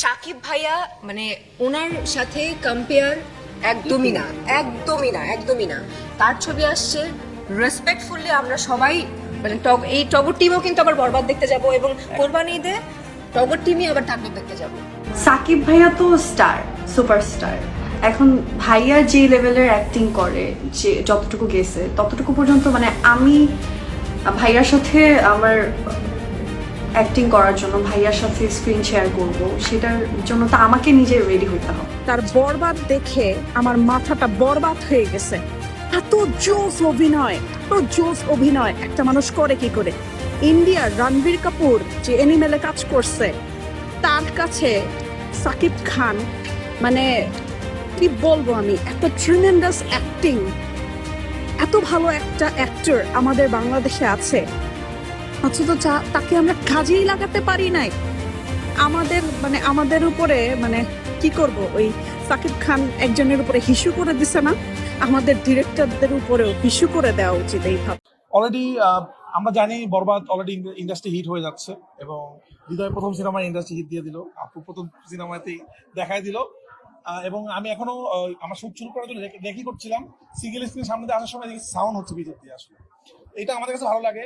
সাকিব ভাইয়া মানে ওনার সাথে কম্পেয়ার একদমই না একদমই না একদমই না। তার ছবি আসছে রেসপেক্টফুলি আমরা সবাই মানে টগ, এই টগর টিমও কিন্তু আবার বরবাদ দেখতে যাব এবং কোরবানি ঈদে টগর টিমই আবার তাণ্ডব দেখতে যাব। সাকিব ভাইয়া তো স্টার সুপারস্টার এখন ভাইয়া যে লেভেলের অ্যাক্টিং করে, যে যতটুকু গেছে, ততটুকু পর্যন্ত মানে আমি ভাইয়ার সাথে আমার অ্যাক্টিং করার জন্য ভাইয়ার সাথে স্ক্রিন শেয়ার করব, সেটার জন্য তো আমাকে নিজে রেডি হতে হবে। তার বরবাদ দেখে আমার মাথাটা বরবাদ হয়ে গেছে। এত জোস অভিনয়, এত জোস অভিনয়, একটা মানুষ করে কি করে? ইন্ডিয়ার রণবীর কাপুর যে এনিমেলে কাজ করছে, তার কাছে সাকিব খান মানে কি বলব আমি, এত ট্রিমেন্ডাস অ্যাক্টিং এত ভালো একটা অ্যাক্টর আমাদের বাংলাদেশে আছে। অথচ তাকে আমরা কাজেই লাগাতে পারি নাই। আমাদের মানে আমাদের উপরে মানে কি করব? ওই সাকিব খান একজনের উপরে হিসু করে দিছে না? আমাদের ডিরেক্টরদের উপরেও হিসু করে দেওয়া উচিত এই ভাব অলরেডি আমরা জানি বরবাদ অলরেডি ইন্ডাস্ট্রি হিট হয়ে যাচ্ছে এবং হৃদয় প্রথম সিনেমা ইন্ডাস্ট্রি হিট দিয়ে দিল। আপু প্রথম সিনেমাতেই দেখাই দিল। এবং আমি এখনও আমার শুট শুরু করার জন্য রেখি করছিলাম। সিঙ্গেল স্ক্রিন সামনে আসার সময় দেখি সাউন্ড হচ্ছে বিজেপি দিয়ে আসলে। এটা আমাদের কাছে ভালো লাগে।